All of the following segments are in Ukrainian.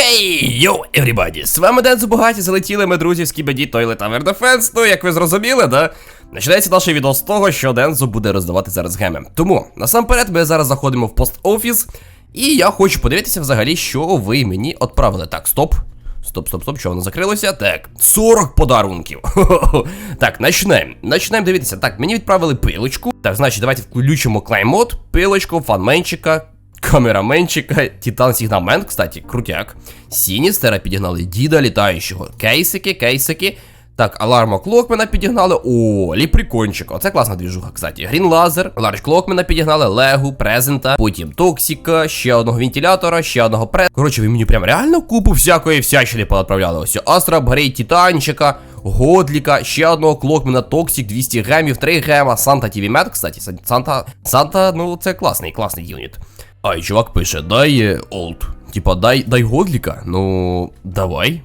Хей, йоу, everybody! З вами Ден Зубугаті, залетіли ми, друзі, з Кібеді Toilet Tower Defense, ну, як ви зрозуміли, да? Починається наше відео з того, що Дензо буде роздавати зараз геми. Тому, насамперед, ми зараз заходимо в пост-офіс, і я хочу подивитися взагалі, що ви мені відправили. Так, стоп. Стоп, стоп, стоп, що воно закрилося? Так, 40 подарунків. Так, начнемо. Начнемо дивитися. Так, мені відправили пилочку. Так, значить, давайте включимо клеймод, пилочку, фанменчика, камераменчика, Титан Сігнамен, кстати, крутяк. Сіністера підігнали діда літаючого. Кейсики, кейсики. Так, аларма Клокмена підігнали. О, ліприкончик. Оце класна двіжуха, кстати. Грін Лазер, Ларч Клокмена підігнали, Легу, Презента, потім Токсіка, ще одного вентилятора, ще одного през. Коротше, ви мені прям реально купу всякої всячини поотправляли. Ось Астра Апгрейд Титанчика, Годліка, ще одного Клокмена, Токсік, 200 гемів, 3 гема, Санта Мед, кстати. Санта, Санта, ну це класний, класний юніт. А, і чувак пише, дай е, олд. Типа, дай дай Годліка. Ну, давай.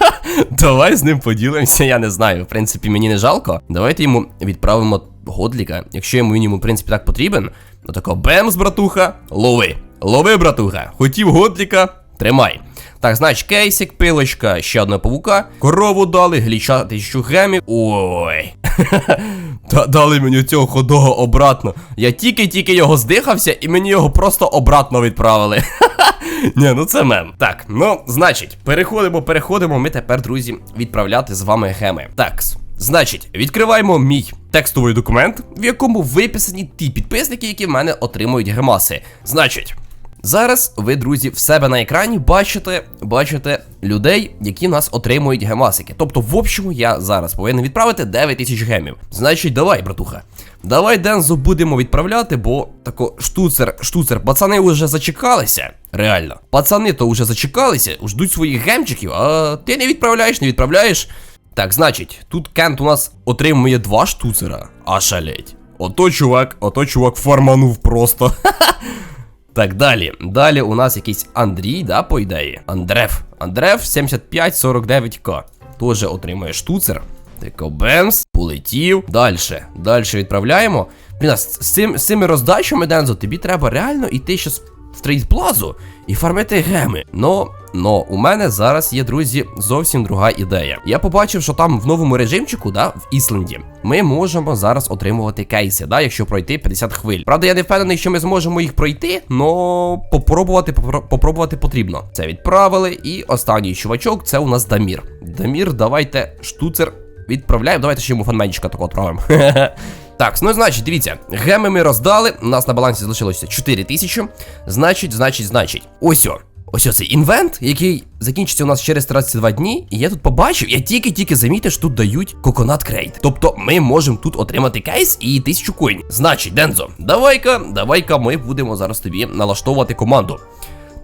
давай з ним поділимося, я не знаю. В принципі, мені не жалко. Давайте йому відправимо Годліка. Якщо йому він йому, в принципі, так потрібен, то тако бемс, братуха, лови. Лови, братуха. Хотів Годліка, тримай. Так, значить, кейсик, пилочка, ще одна павука. Корову дали, гліча тисячу гемів. Ой. Дали мені цього ходого обратно. Я тільки-тільки його здихався, і мені його просто обратно відправили. Ні, ну це мем. Так, ну, значить, переходимо, переходимо. Ми тепер, друзі, відправляти з вами геми. Так, значить, відкриваємо мій текстовий документ, в якому виписані ті підписники, які в мене отримують гемаси. Значить. Зараз ви, друзі, в себе на екрані бачите бачите людей, які нас отримують гемасики. Тобто, в общому, я зараз повинен відправити 9 тисяч гемів. Значить, давай, братуха. Давай Дензо будемо відправляти, бо тако штуцер, штуцер, пацани вже зачекалися. Реально. Пацани то вже зачекалися, ждуть своїх гемчиків, а ти не відправляєш, не відправляєш. Так, значить, тут Кент у нас отримує два штуцера. А шалеть. Ото чувак, ото чувак фарманув просто. Так, далі. Далі у нас якийсь Андрій, да, по ідеї. Андрев. Андрев 7549к. Тоже отримує штуцер. Бемс, полетів. Далі. Далі відправляємо. Блін, з, цим, з цими роздачами, Дензо, тобі треба реально йти щось в трейдплазу і фармити геми. Но, но, у мене зараз є, друзі, зовсім друга ідея. Я побачив, що там в новому режимчику, да, в Ісленді, ми можемо зараз отримувати кейси, да, якщо пройти 50 хвиль. Правда, я не впевнений, що ми зможемо їх пройти, но попробувати, попро- попробувати потрібно. Це відправили. І останній чувачок, це у нас Дамір. Дамір, давайте штуцер відправляємо. Давайте ще йому фанменчика такого відправимо. Так, ну значить, дивіться, геми ми роздали. У нас на балансі залишилося 4 тисячі. Значить, значить, значить. Ось о. Ось оцей інвент, який закінчиться у нас через 32 дні. І я тут побачив, я тільки-тільки замітив, що тут дають коконат крейт. Тобто ми можемо тут отримати кейс і тисячу коїнів. Значить, Дензо, давай-ка, давай-ка ми будемо зараз тобі налаштовувати команду.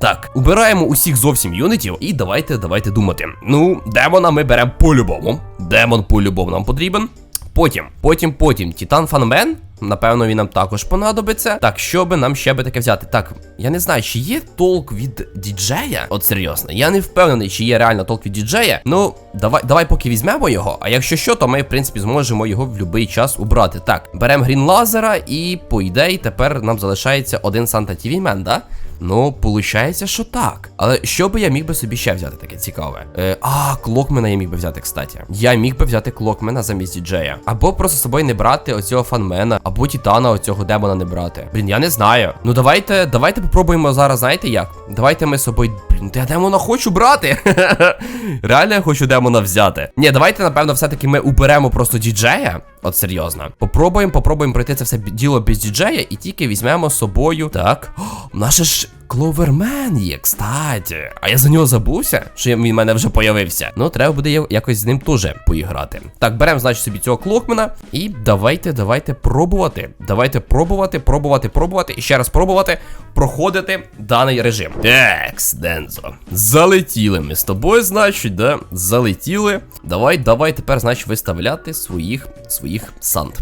Так, убираємо усіх зовсім юнитів, і давайте, давайте думати. Ну, демона ми беремо по-любому. Демон по-любому нам потрібен. Потім, потім, потім, Титан Фанмен. Напевно, він нам також понадобиться. Так, що би нам ще би таке взяти? Так, я не знаю, чи є толк від діджея? От серйозно, я не впевнений, чи є реально толк від діджея. Ну, давай, давай поки візьмемо його. А якщо що, то ми, в принципі, зможемо його в будь-який час убрати. Так, беремо грін лазера, і по ідеї тепер нам залишається один Санта TV Мен, да? Ну, получається, що так. Але що би я міг би собі ще взяти таке цікаве? Е, а, клокмена я міг би взяти, кстати. Я міг би взяти клокмена замість діджея. Або просто з собою не брати оцього фанмена, або Тітана оцього демона не брати. Блін, я не знаю. Ну давайте, давайте попробуємо зараз, знаєте як? Давайте ми з собою. Блін, я демона хочу брати. Реально я хочу демона взяти. Ні, давайте, напевно, все-таки ми уберемо просто діджея. От серйозно. Попробуємо, попробуємо пройти це все діло без діджея і тільки візьмемо з собою. Так. О, наше ж Кловермен є, кстати. А я за нього забувся, що він в мене вже появився. Ну, треба буде якось з ним теж поіграти. Так, беремо, значить, собі цього клокмена. І давайте, давайте пробувати. Давайте пробувати, пробувати, пробувати і ще раз пробувати проходити даний режим. Текс, Дензо. Залетіли ми з тобою, значить, да? Залетіли. Давай, давай тепер, значить, виставляти своїх своїх санд.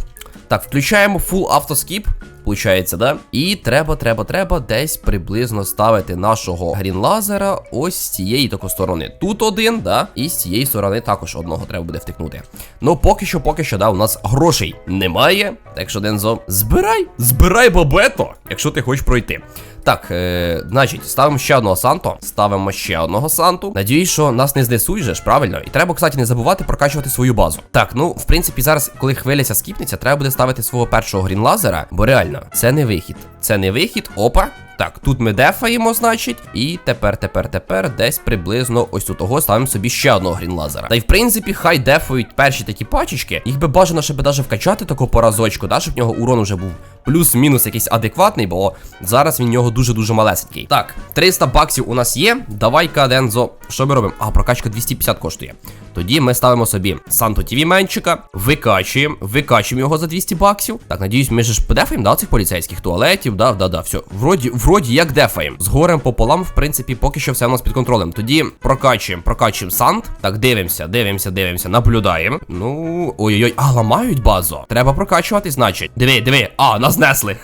Так, включаємо full автоскіп. Получається, да? І треба, треба, треба десь приблизно ставити нашого грінлазера ось з цієї тако сторони. Тут один, да? І з цієї сторони також одного треба буде втикнути. Ну, поки що, поки що, да, у нас грошей немає. Так що, Дензо, збирай, збирай бабето, якщо ти хочеш пройти. Так, е, значить, ставимо ще одного Санто. Ставимо ще одного Санту. Надіюсь, що нас не знесуть же ж, правильно? І треба, кстати, не забувати прокачувати свою базу. Так, ну, в принципі, зараз, коли хвиляся скіпнеться, треба буде ставити свого першого грінлазера, бо реально, це не вихід. Це не вихід. Опа. Так, тут ми дефаємо, значить, і тепер, тепер, тепер десь приблизно ось тут того ставимо собі ще одного грінлазера. Та й в принципі, хай дефають перші такі пачечки. Їх би бажано ще би даже вкачати таку по разочку, да, щоб в нього урон уже був плюс-мінус якийсь адекватний, бо зараз він в нього дуже-дуже малесенький. Так, 300 баксів у нас є. Давай-ка, Дензо, що ми робимо? А, прокачка 250 коштує. Тоді ми ставимо собі Санто Тіві менчика, викачуємо, викачуємо його за 200 баксів. Так, надіюсь, ми ж подефаємо, да, цих поліцейських туалетів, да, да, да, все. Вроді, вроді як дефаємо. З горем пополам, в принципі, поки що все у нас під контролем. Тоді прокачуємо, прокачуємо Сант. Так, дивимося, дивимося, дивимося, наблюдаємо. Ну, ой-ой-ой, а ламають базу. Треба прокачувати, значить. Диви, диви, а, нас знесли.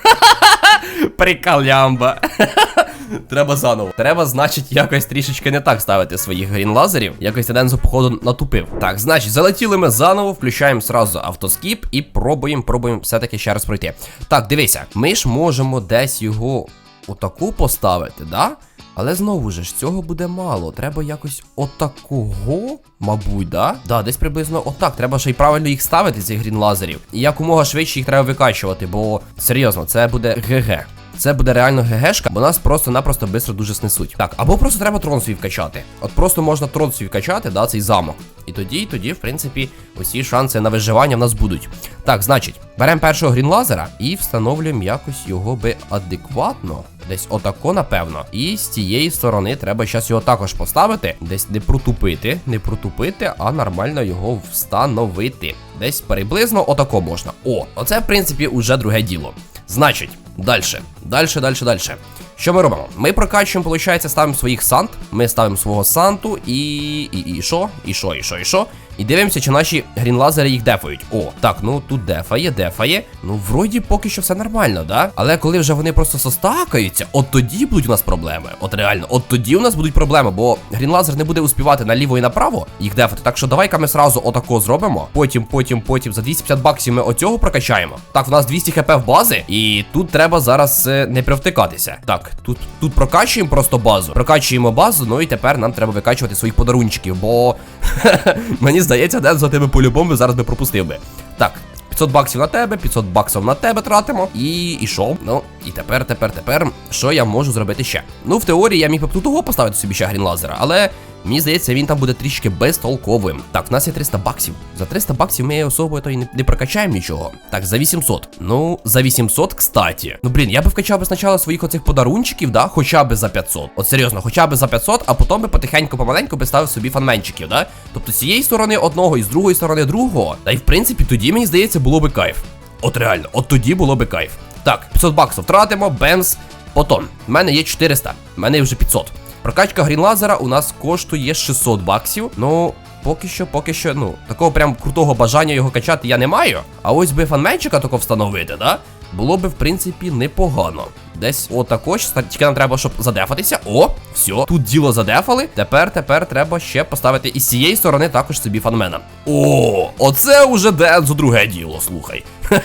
Прикалямба. Треба заново. Треба, значить, якось трішечки не так ставити своїх грінлазерів. Якось Дензо, походу, натупив. Так, значить, залетіли ми заново, включаємо сразу автоскіп і пробуємо, пробуємо все-таки ще раз пройти. Так, дивися, ми ж можемо десь його отаку поставити, да? Але знову ж цього буде мало. Треба якось отакого, мабуть, да? Да, десь приблизно отак. Треба ще й правильно їх ставити, цих грінлазерів. І якомога швидше їх треба викачувати, бо серйозно, це буде ГГ. Це буде реально ГГшка, бо нас просто-напросто швидко дуже снесуть. Так, або просто треба трон свій вкачати. От просто можна трон свій вкачати, да, цей замок. І тоді, і тоді, в принципі, усі шанси на виживання в нас будуть. Так, значить, беремо першого грінлазера і встановлюємо якось його би адекватно. Десь отако, напевно. І з цієї сторони треба зараз його також поставити. Десь не протупити, не протупити, а нормально його встановити. Десь приблизно отако можна. О, оце, в принципі, уже друге діло. Значить, далі, далі, далі, далі. Що ми робимо? Ми прокачуємо, виходить, ставимо своїх сант. Ми ставимо свого санту і. І і що? І що, і що, і що? І дивимося, чи наші грінлазери їх дефають. О, так, ну тут дефає, дефає. Ну, вроді поки що все нормально, да? Але коли вже вони просто состакаються, от тоді будуть у нас проблеми. От реально, от тоді у нас будуть проблеми, бо грінлазер не буде успівати наліво і направо їх дефати. Так що давай-ка ми сразу отако зробимо. Потім, потім, потім за 250 баксів ми оцього прокачаємо. Так, в нас 200 хп в бази, і тут треба зараз е, не привтикатися. Так, тут, тут прокачуємо просто базу. Прокачуємо базу, ну і тепер нам треба викачувати своїх подарунчиків, бо мені здається, Дензо тебе по-любому зараз би пропустив би. Так. 500 баксів на тебе, 500 баксів на тебе тратимо. І і що? Ну, і тепер, тепер, тепер, що я можу зробити ще? Ну, в теорії я міг би тут того поставити собі ще грінлазера, але мені здається, він там буде трішки безтолковим. Так, в нас є 300 баксів. За 300 баксів ми особою то і не, не прокачаємо нічого. Так, за 800. Ну, за 800, кстати. Ну, блін, я би вкачав би спочатку своїх оцих подарунчиків, да, хоча б за 500. От серйозно, хоча б за 500, а потім би потихеньку, помаленьку би ставив собі фанменчиків, да? Тобто з цієї сторони одного і з другої сторони другого. Та й в принципі тоді, мені здається, було би кайф. От реально, от тоді було би кайф. Так, 500 баксів втратимо, бемс. Потім, в мене є 400, в мене вже 500. Прокачка грінлазера у нас коштує 600 баксів. Ну, поки що, поки що, ну, такого прям крутого бажання його качати я не маю. А ось би фанменчика тако встановити, да? Було би, в принципі, непогано. Десь отако тільки нам треба, щоб задефатися. О, все, тут діло задефали. Тепер, тепер треба ще поставити із цієї сторони також собі фанмена. О, оце уже Дензо друге діло, слухай.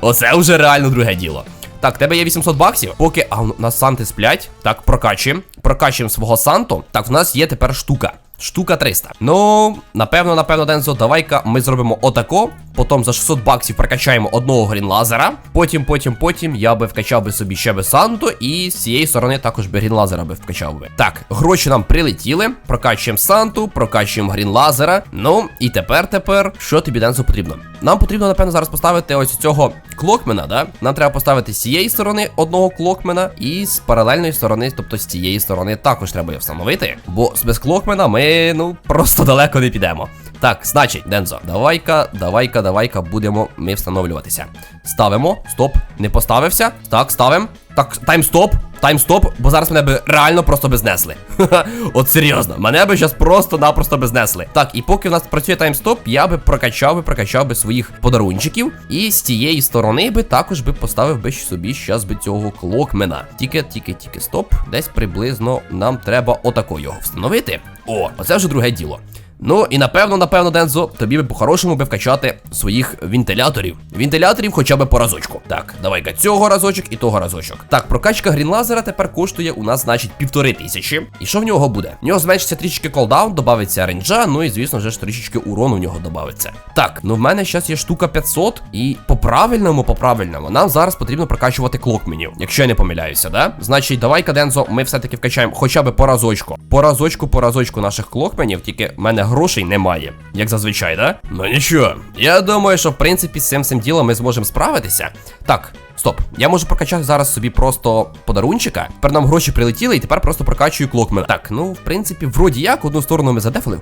Оце вже реально друге діло. Так, тебе є 800 баксів. Поки. А у нас санти сплять. Так, прокачуємо. Прокачуємо свого санту. Так, в нас є тепер штука. Штука 300. Ну, напевно, напевно, Дензо, давай-ка ми зробимо отако. Потім за 600 баксів прокачаємо одного грінлазера. Потім, потім, потім я би вкачав би собі ще би Санту, і з цієї сторони також би грінлазера би вкачав би. Так, гроші нам прилетіли. Прокачуємо Санту, прокачуємо грінлазера. Ну, і тепер, тепер, що тобі, Дензо, потрібно? Нам потрібно, напевно, зараз поставити ось цього клокмена, да? Нам треба поставити з цієї сторони одного клокмена, і з паралельної сторони, тобто з цієї сторони, також треба його встановити. Бо без клокмена ми, ну, просто далеко не підемо. Так, значить, Дензо, давай-ка, давай-ка, давай-ка будемо ми встановлюватися. Ставимо. Стоп, не поставився. Так, ставимо. Так, таймстоп, таймстоп, бо зараз мене би реально просто би знесли. От серйозно, мене би зараз просто-напросто би знесли. Так, і поки в нас працює таймстоп, я би прокачав би, прокачав би своїх подарунчиків. І з тієї сторони би також би поставив би собі щас би цього клокмена. Тільки, тільки, тільки стоп. Десь приблизно нам треба отако його встановити. О, оце вже друге діло. Ну і напевно, напевно, Дензо, тобі би по-хорошому би вкачати своїх вентиляторів. Вентиляторів хоча б по разочку. Так, давай-ка цього разочок і того разочок. Так, прокачка грінлазера тепер коштує у нас, значить, півтори тисячі. І що в нього буде? В нього зменшиться трішки колдаун, додається ренджа, ну і звісно вже ж трішечки урону в нього додається. Так, ну в мене зараз є штука 500, і по правильному, по правильному, нам зараз потрібно прокачувати клокменів, якщо я не помиляюся, да? Значить, давай-ка, Дензо, ми все-таки вкачаємо хоча б по разочку. По разочку, по разочку наших клокменів, тільки в мене грошей немає, як зазвичай, да? Ну нічого. Я думаю, що в принципі з цим всім ділом ми зможемо справитися. Так. Стоп, я можу прокачати зараз собі просто подарунчика. Тепер нам гроші прилетіли, і тепер просто прокачую клокмена. Так, ну в принципі, вроді як, одну сторону ми задефали.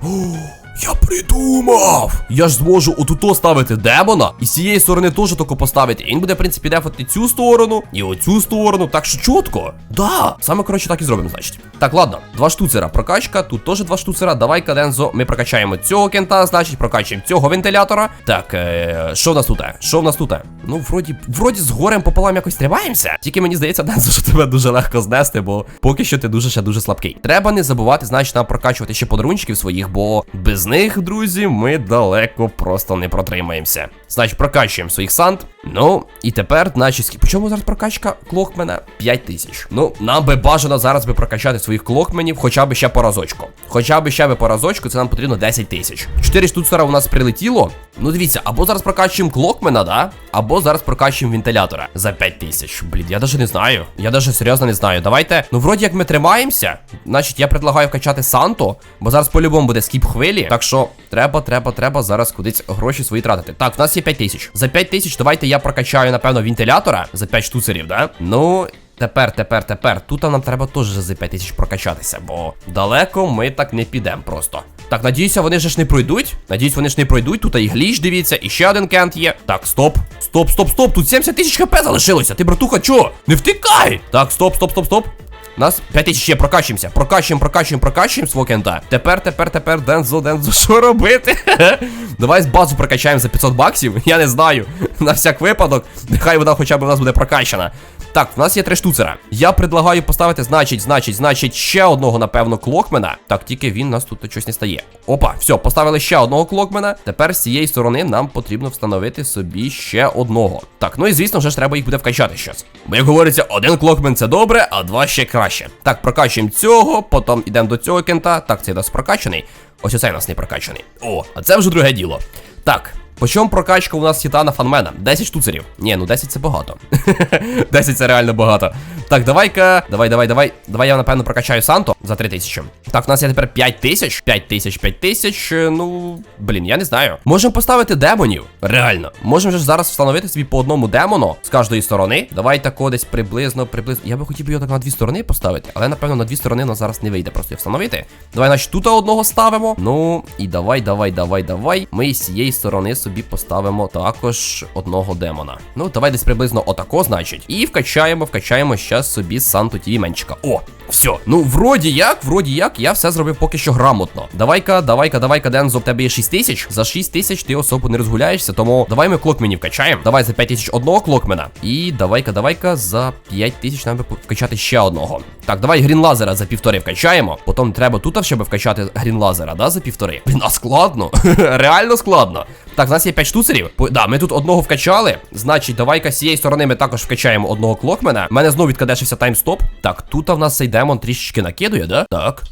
Я придумав! Я ж зможу отуто ставити демона, і з цієї сторони теж тако поставити. І він буде, в принципі, дефати цю сторону і оцю сторону. Так що чітко. Да, саме коротше так і зробимо, значить. Так, ладно, два штуцера прокачка, тут теж два штуцера. Давай, Кадензо, ми прокачаємо цього кента, значить, прокачуємо цього вентилятора. Так, е, що в нас тут? Що в нас тут? Ну, вроді, вроді з горем пополам якось тримаємося. Тільки мені здається, Дензо, що тебе дуже легко знести, бо поки що ти дуже ще дуже слабкий. Треба не забувати, значить, нам прокачувати ще подарунчиків своїх, бо без них, друзі, ми далеко просто не протримаємося. Значить, прокачуємо своїх сант. Ну, і тепер, скільки- по чому зараз прокачка клокмена? 5 тисяч. Ну, нам би бажано зараз би прокачати своїх клокменів хоча б ще по разочку. Хоча б ще би по разочку, це нам потрібно 10 тисяч. 4 штуцера у нас прилетіло. Ну, дивіться, або зараз прокачуємо клокмена, да? Або зараз прокачуємо вентилятора за 5 тисяч. Блін, я даже не знаю. Я даже серйозно не знаю. Давайте. Ну, вроді як ми тримаємося, значить я предлагаю вкачати Санто, бо зараз по-любому буде скіп хвилі. Так що треба, треба, треба зараз кудись гроші свої тратити. Так, в нас є 5 тисяч. За 5 тисяч давайте я прокачаю, напевно, вентилятора за 5 штуцерів, да? Ну. Тепер, тепер, тепер. Тут нам треба теж за 5 тисяч прокачатися, бо далеко ми так не підемо просто. Так, надіюся, вони ж не пройдуть. Надіюсь, вони ж не пройдуть. Тут і гліч, дивіться, і ще один кент є. Так, стоп. Стоп, стоп, стоп. Тут 70 тисяч хп залишилося. Ти, братуха, чо? Не втикай! Так, стоп, стоп, стоп, стоп. Нас 5 тисяч ще прокачуємося. Прокачуємо, прокачуємо, прокачуємо свого кента. Тепер, тепер, тепер, Дензо, Дензо, що робити? Давай базу прокачаємо за 500 баксів. Я не знаю. На всяк випадок. Нехай вона хоча б у нас буде прокачана. Так, в нас є три штуцера. Я предлагаю поставити, значить, значить, значить, ще одного, напевно, клокмена. Так, тільки він нас тут щось не стає. Опа, все, поставили ще одного клокмена. Тепер з цієї сторони нам потрібно встановити собі ще одного. Так, ну і звісно, вже ж треба їх буде вкачати щас. Бо як говориться, один клокмен це добре, а два ще краще. Так, прокачуємо цього, потім йдемо до цього кента. Так, цей нас прокачаний. Ось оцей нас не прокачаний. О, а це вже друге діло. Так. По чому прокачка у нас титана фанмена? 10 штуцерів. Ні, ну 10 це багато. 10 це реально багато. Так, давай-ка. Давай, давай, давай. Давай я, напевно, прокачаю Санто за 3 тисячі. Так, у нас є тепер 5 тисяч. 5 тисяч, 5 тисяч. е, Ну, блін, я не знаю. Можемо поставити демонів. Реально. Можемо же ж зараз встановити собі по одному демону з кожної сторони. Давай тако десь приблизно, приблизно. Я би хотів його так на дві сторони поставити, але напевно на дві сторони нас зараз не вийде просто встановити. Давай, значить, тут одного ставимо. Ну, і давай, давай, давай, давай. Ми з цієї сторони собі поставимо також одного демона. Ну, давай десь приблизно отако, значить. І вкачаємо, вкачаємо щас собі Санту Тівіменчика. О, все. Ну, вроді як, вроді як, я все зробив поки що грамотно. Давай-ка, давай-ка, давай-ка, Дензо, в тебе є 6 тисяч. За 6 тисяч ти особо не розгуляєшся, тому давай ми клокменів вкачаємо. Давай за 5 тисяч одного клокмена. І давай-ка, давай-ка за 5 тисяч нам би вкачати ще одного. Так, давай грінлазера за півтори вкачаємо. Потім треба тут ще би вкачати грінлазера, да, за півтори. Блін, а складно. Реально складно. Так, в нас є 5 штуцерів. Да, ми тут одного вкачали. Значить, давай-ка з цієї сторони ми також вкачаємо одного клокмена. У мене знову відкадешився таймстоп. Так, тут в нас цей демон трішечки накидує, да? Так.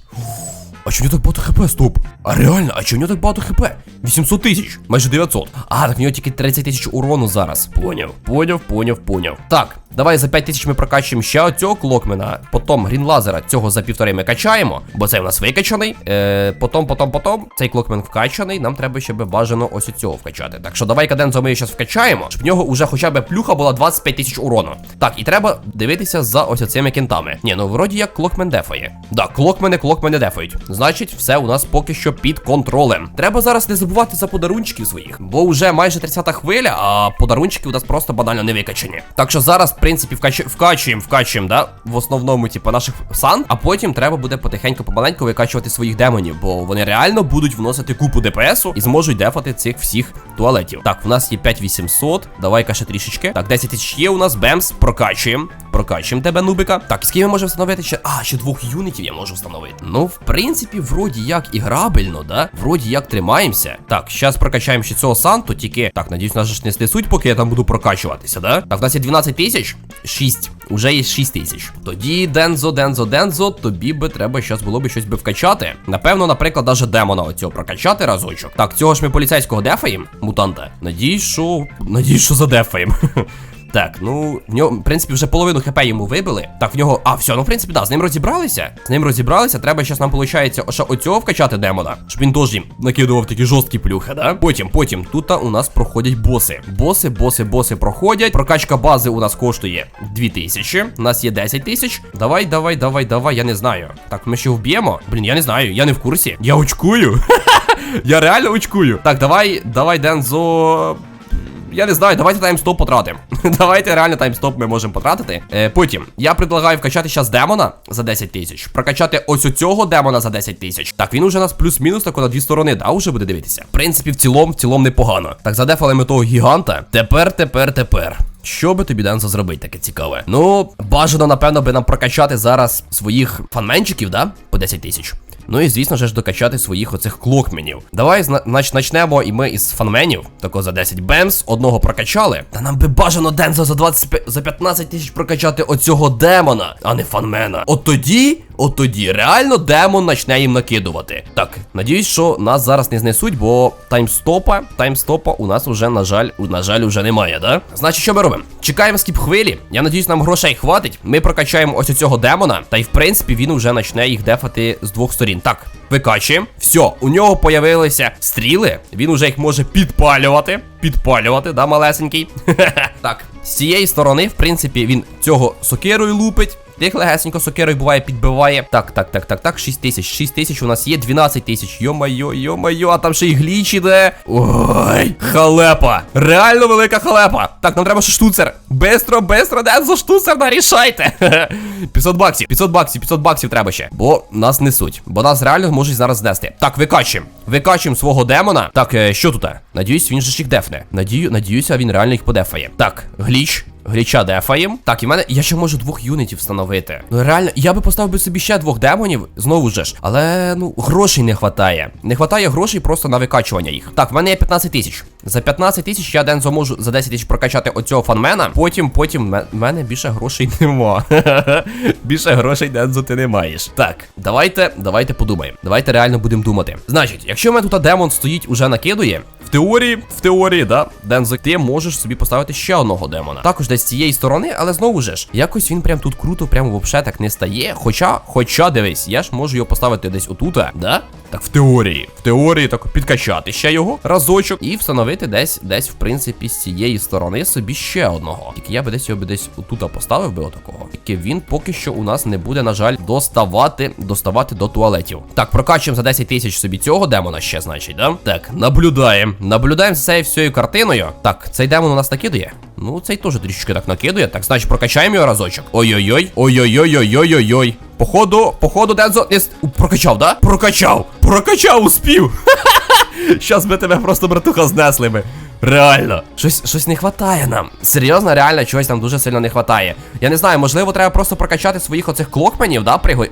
А чому так багато хп, стоп? А реально, а чому так багато хп? 800 тисяч, майже 900. А, так в нього тільки 30 тисяч урону зараз. Поняв, поняв, поняв, поняв. Так, давай за 5 тисяч ми прокачуємо ще оцього клокмена. Потім грінлазера цього за півтори ми качаємо, бо цей у нас викачаний. Е, потім, потім, потім. Цей клокмен вкачаний. Нам треба ще би бажано ось цього вкачати. Так що давай кадензо ми зараз вкачаємо, щоб в нього вже хоча б плюха була 25 тисяч урону. Так, і треба дивитися за ось цими кентами. Ні, ну вроді як клокмен дефає. Да, клокмени, клокмени дефають. Значить, все у нас поки що під контролем. Треба зараз не забувати за подарунчиків своїх, бо вже майже 30-та хвиля, а подарунчики у нас просто банально не викачені. Так що зараз в принципі, вкач... вкачуємо, вкачуємо, да? В основному, типу, наших сан, а потім треба буде потихеньку помаленьку викачувати своїх демонів, бо вони реально будуть вносити купу ДПСу і зможуть дефати цих всіх туалетів. Так, у нас є 5800. Давай-ка трішечки. Так, 10 тисяч є у нас. Бемс, прокачуємо. Прокачуємо тебе, нубика. Так, ким ми можемо встановити ще. А, ще двох юнітів я можу встановити. Ну, в принципі, вроді як і грабельно, да? Вроді як тримаємося. Так, зараз прокачаємо ще цього Санту, тільки. Так, надіюсь, нас ж не снесуть, поки я там буду прокачуватися, да? Так, у нас є 12 тисяч. 6. Уже є 6 тисяч. Тоді, Дензо, Дензо, Дензо, тобі би треба щас було би щось би вкачати. Напевно, наприклад, даже демона оцього прокачати разочок. Так, цього ж ми поліцейського дефаємо, мутанта. Надіюсь, що. Надіюсь, що задефаємо. Так, ну в нього, в принципі, вже половину хп йому вибили. Так, в нього. А, все, ну в принципі, да, з ним розібралися. З ним розібралися. Треба зараз нам, виходить, ще оцього вкачати демона, щоб він теж накидував такі жорсткі плюхи, да? Потім, потім, тут у нас проходять боси. Боси, боси, боси проходять. Прокачка бази у нас коштує 2000. У нас є 10 тисяч. Давай, давай, давай, давай, я не знаю. Так, ми ще вб'ємо. Блін, я не знаю, я не в курсі. Я очкую. Я реально очкую. Так, давай, давай, Дензо. Я не знаю, давайте таймстоп потратимо. давайте реально таймстоп ми можемо потратити. Е, потім я предлагаю вкачати зараз демона за 10 тисяч. Прокачати ось цього демона за 10 тисяч. Так, він уже нас плюс-мінус тако на дві сторони, да, уже буде дивитися. В принципі, в цілому, в цілому непогано. Так, задефали ми того гіганта. Тепер, тепер, тепер. Що би тобі Дензо зробити таке цікаве? Ну, бажано, напевно, би нам прокачати зараз своїх фанменчиків, да? По 10 тисяч. Ну і звісно ж докачати своїх оцих клокменів. Давай, значить, начнемо і ми із фанменів. Тако за 10 бемс, одного прокачали. Та нам би бажано Дензо за 25, за 15 тисяч прокачати оцього демона, а не фанмена. От тоді, от тоді реально демон почне їм накидувати. Так, надіюсь, що нас зараз не знесуть, бо таймстопа, таймстопа у нас уже, на жаль, на жаль, уже немає, да? Значить, що ми робимо? Чекаємо скіп хвилі. Я надіюсь, нам грошей хватить. Ми прокачаємо ось цього демона, та й в принципі він вже почне їх дефати з двох сторін. Так, викачуємо. Все, у нього появилися стріли. Він уже їх може підпалювати. Підпалювати, да, малесенький. так, з цієї сторони, в принципі, він цього сокирою лупить. Тих легесенько сокирою буває, підбиває. Так, так, так, так, так, 6 тисяч. 6 тисяч у нас є 12 тисяч. Йо-майо, йо-майо, а там ще й гліч іде. Ой, халепа. Реально велика халепа. Так, нам треба ще штуцер. Бистро, бистро, Дензо, штуцер, нарішайте. 500 баксів, 500 баксів, 500 баксів треба ще. Бо нас несуть. Бо нас реально можуть зараз знести. Так, викачуємо. Викачуємо свого демона. Так, е, що тут? Надіюсь, він же їх дефне. Надію, надіюся, він реально їх подефає. Так, гліч. Гліча дефаєм. Так, і в мене. Я ще можу двох юнітів встановити. Ну реально, я би поставив би собі ще двох демонів, знову ж. Але ну, грошей не хватає. Не хватає грошей просто на викачування їх. Так, в мене є 15 тисяч. За 15 тисяч я Дензо можу за 10 тисяч прокачати оцього фанмена. Потім, потім, в мене більше грошей нема. більше грошей Дензо ти не маєш. Так, давайте, давайте подумаємо. Давайте реально будемо думати. Значить, якщо в мене тут демон стоїть, уже накидує. В теорії, в теорії, да, Дензо, ти можеш собі поставити ще одного демона. Також десь з цієї сторони, але знову ж, якось він прям тут круто, прямо вообще так не стає. Хоча, хоча, дивись, я ж можу його поставити десь отута, да? Так, в теорії. В теорії так підкачати ще його разочок і встановити десь, десь, в принципі, з цієї сторони собі ще одного. Тільки я би десь його би десь отута поставив би отакого. Тільки він поки що у нас не буде, на жаль, доставати, доставати до туалетів. Так, прокачуємо за 10 тисяч собі цього демона ще, значить, да? Так, наблюдаємо. Наблюдаємо за цією всією картиною. Так, цей демон у нас накидує. Ну, цей теж трішечки так накидує. Так, значить, прокачаємо його разочок. Ой-ой-ой. Ой-ой-ой-ой-ой-ой-ой. Походу, походу, Дензо не... Прокачав, да? Прокачав! Прокачав, успів! Щас би тебе просто, братуха, знесли би. Реально, щось щось не хватає нам. Серйозно, реально, чогось нам дуже сильно не хватає. Я не знаю, можливо, треба просто прокачати своїх оцих клокменів, да, приго...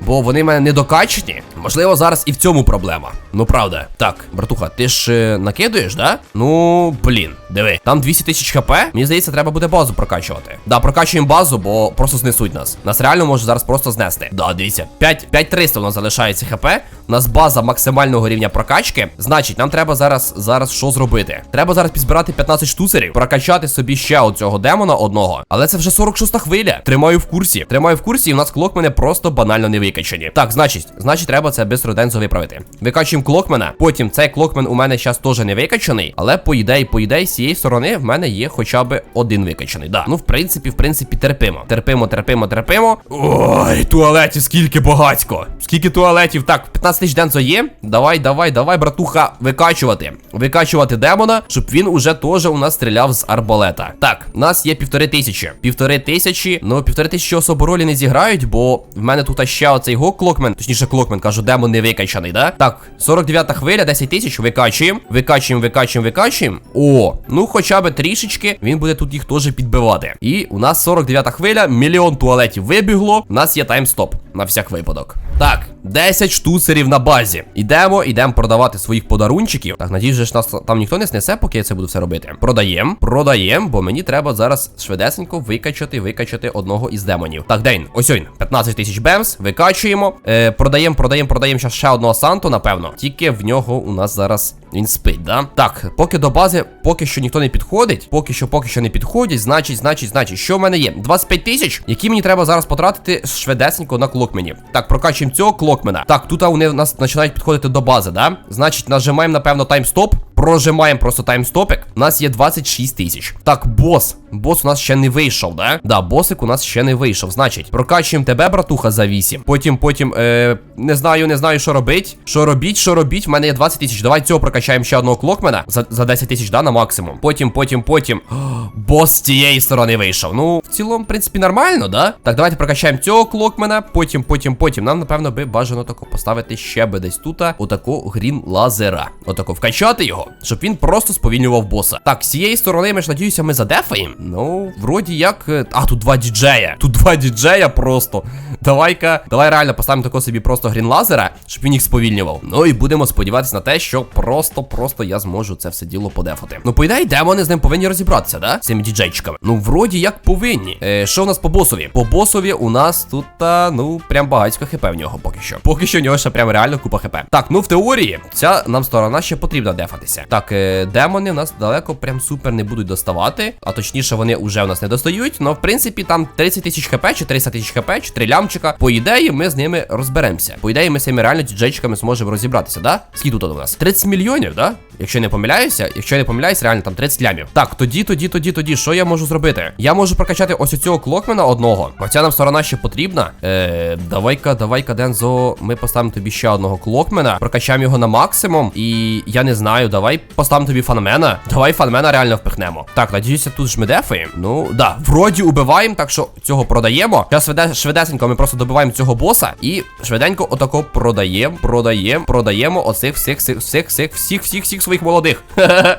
бо вони в мене недокачені. Можливо, зараз і в цьому проблема. Ну правда. Так, братуха, ти ж е, накидуєш, да? Ну, блін, диви. Там 200 тисяч хп. Мені здається, треба буде базу прокачувати. Да, прокачуємо базу, бо просто знесуть нас. Нас реально може зараз просто знести. Да, дивіться. 5 5300 у нас залишається хп. У нас база максимального рівня прокачки. Значить, нам треба зараз зараз що зробити? Треба зараз підзбирати 15 штуцерів, прокачати собі ще оцього демона одного. Але це вже 46 хвиля. Тримаю в курсі. Тримаю в курсі, і у нас клокмени просто банально не викачані. Так, значить, значить, треба це бистро дензо виправити. Викачуємо клокмена. Потім цей клокмен у мене зараз теж не викачаний. Але по ідеї, по ідеї, з цієї сторони в мене є хоча б один викачаний. Да. Ну, в принципі, в принципі, терпимо. Терпимо, терпимо, терпимо. Ой, туалетів, скільки багатько. Скільки туалетів? Так, 15 15 тисяч Дензо є. Давай, давай, давай, братуха, викачувати. Викачувати демона, щоб він уже теж у нас стріляв з арбалета. Так, у нас є півтори тисячі. Півтори тисячі. Ну, півтори тисячі особо ролі не зіграють, бо в мене тут ще оцей го клокмен. Точніше, клокмен, кажу, демон не викачаний, да? Так, 49-та хвиля, 10 тисяч, викачуємо. Викачуємо, викачуємо, викачуємо. О, ну хоча б трішечки, він буде тут їх теж підбивати. І у нас 49-та хвиля, мільйон туалетів вибігло. У нас є таймстоп на всяк випадок. Так, 10 штуцерів на базі. Ідемо, ідемо продавати своїх подарунчиків. Так, надіюсь, ж нас там ніхто не снесе, поки я це буду все робити. Продаємо, продаємо, бо мені треба зараз швидесенько викачати, викачати одного із демонів. Так, Дейн, ось він, 15 тисяч бемс, викачуємо. Е, продаємо, продаємо, продаємо ще ще одного Санту, напевно. Тільки в нього у нас зараз він спить, да? Так, поки до бази, поки що ніхто не підходить, поки що, поки що не підходять, значить, значить, значить, що в мене є? 25 тисяч, які мені треба зараз потратити швидесенько на клокмені. Так, прокачуємо цього клокмена. Так, тут у нас починають підходити до бази, да? Значить, нажимаємо, напевно, таймстоп. Прожимаємо просто таймстопик. У нас є 26 тисяч. Так, бос. Бос у нас ще не вийшов, да? Да, босик у нас ще не вийшов. Значить, прокачуємо тебе, братуха, за 8. Потім, потім, е, не знаю, не знаю, що робить. Що робіть, що робіть. В мене є 20 тисяч. Давай цього прокачаємо ще одного клокмена. За, за 10 тисяч, да, на максимум. Потім, потім, потім. О, бос з тієї сторони вийшов. Ну, в цілому, в принципі, нормально, да? Так, давайте прокачаємо цього клокмена. Потім, потім, потім. Нам, напевно, би бажано тако поставити ще би десь тут. Отако грін лазера. Отако вкачати його, щоб він просто сповільнював боса. Так, з цієї сторони, ми ж надіюся, ми задефаємо. Ну, вроді як. е, А, тут два діджея. Тут два діджея просто. Давай-ка, давай реально поставимо тако собі просто грін лазера, щоб він їх сповільнював. Ну і будемо сподіватися на те, що просто-просто я зможу це все діло подефати. Ну, по ідеї, демони з ним повинні розібратися, да? З цими діджейчиками. Ну, вроді як повинні. Е, що у нас по босові? По босові у нас тут, та, ну, прям багатько хп в нього поки що. Поки що в нього ще прям реально купа хп. Так, ну в теорії, ця нам сторона ще потрібна дефатися. Так, е, демони в нас далеко прям супер не будуть доставати. А точніше, вони вже у нас не достають. Но в принципі там 30 тисяч хп, чи 300 тисяч хп, чи 3 лямчика. По ідеї, ми з ними розберемося. По ідеї, ми з цими реально діджейчиками зможемо розібратися, да? Скільки тут у нас? 30 мільйонів, да? Якщо не помиляюся, якщо я не помиляюсь, реально там 30 лямів. Так, тоді, тоді, тоді, тоді, що я можу зробити? Я можу прокачати ось цього клокмена одного. Оця нам сторона ще потрібна. Е, давай-ка, давай-ка, Дензо, ми поставимо тобі ще одного клокмена, прокачаємо його на максимум. І я не знаю, давай поставимо тобі фанмена. Давай фанмена реально впихнемо. Так, надіюся, тут ж ми дефаємо. Ну, да, вроді убиваємо, так що цього продаємо. Зараз швиде, швидесенько ми просто добиваємо цього боса і швиденько отако продаємо, продаємо, продаємо оцих всіх, всіх, всіх, всіх, всіх, всіх, всіх своїх молодих.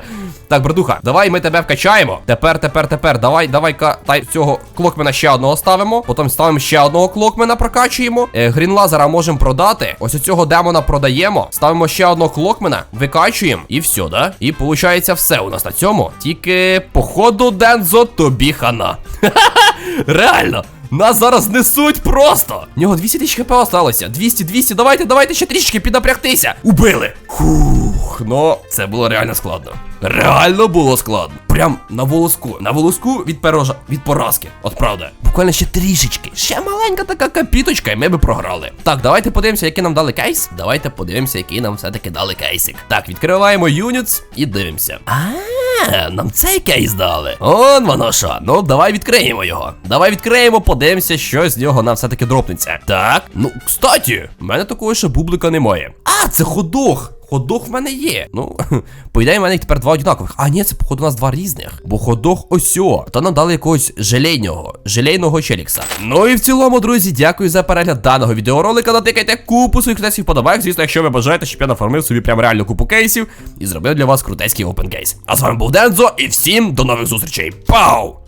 Так, братуха, давай ми тебе вкачаємо. Тепер, тепер, тепер, давай, давай-ка тай цього клокмена ще одного ставимо. Потім ставимо ще одного клокмена, прокачуємо. Е, грін лазера можемо продати. Ось цього демона продаємо. Ставимо ще одного клокмена, викачуємо. І все, да? І виходить все у нас на цьому. Тільки, походу, Дензо, тобі хана. Реально. Нас зараз несуть просто. В нього 200 тисяч хп осталося. 200, 200, давайте, давайте ще трішки піднапрягтися. Убили. Фух, ну це було реально складно. Реально було складно. Прям на волоску. На волоску від перожа від поразки. От правда. Буквально ще трішечки. Ще маленька така капіточка, і ми би програли. Так, давайте подивимося, який нам дали кейс. Давайте подивимося, який нам все-таки дали кейсик. Так, відкриваємо юніц і дивимося. А, нам цей кейс дали. Он воно що. Ну, давай відкриємо його. Давай відкриємо, подивимося, що з нього нам все-таки дропнеться. Так, ну, кстати, в мене такого ще бублика немає. А, це ходох. Ходох в мене є. Ну, по ідеї, в мене їх тепер два однакових. А, ні, це походу у нас два різних. Бо ходох осьо. То нам дали якогось желейного, желейного челікса. Ну і в цілому, друзі, дякую за перегляд даного відеоролика. Натикайте купу своїх тестів подобайок. Звісно, якщо ви бажаєте, щоб я нафармив собі прям реально купу кейсів і зробив для вас крутецький опенкейс. А з вами був Дензо, і всім до нових зустрічей. Пау!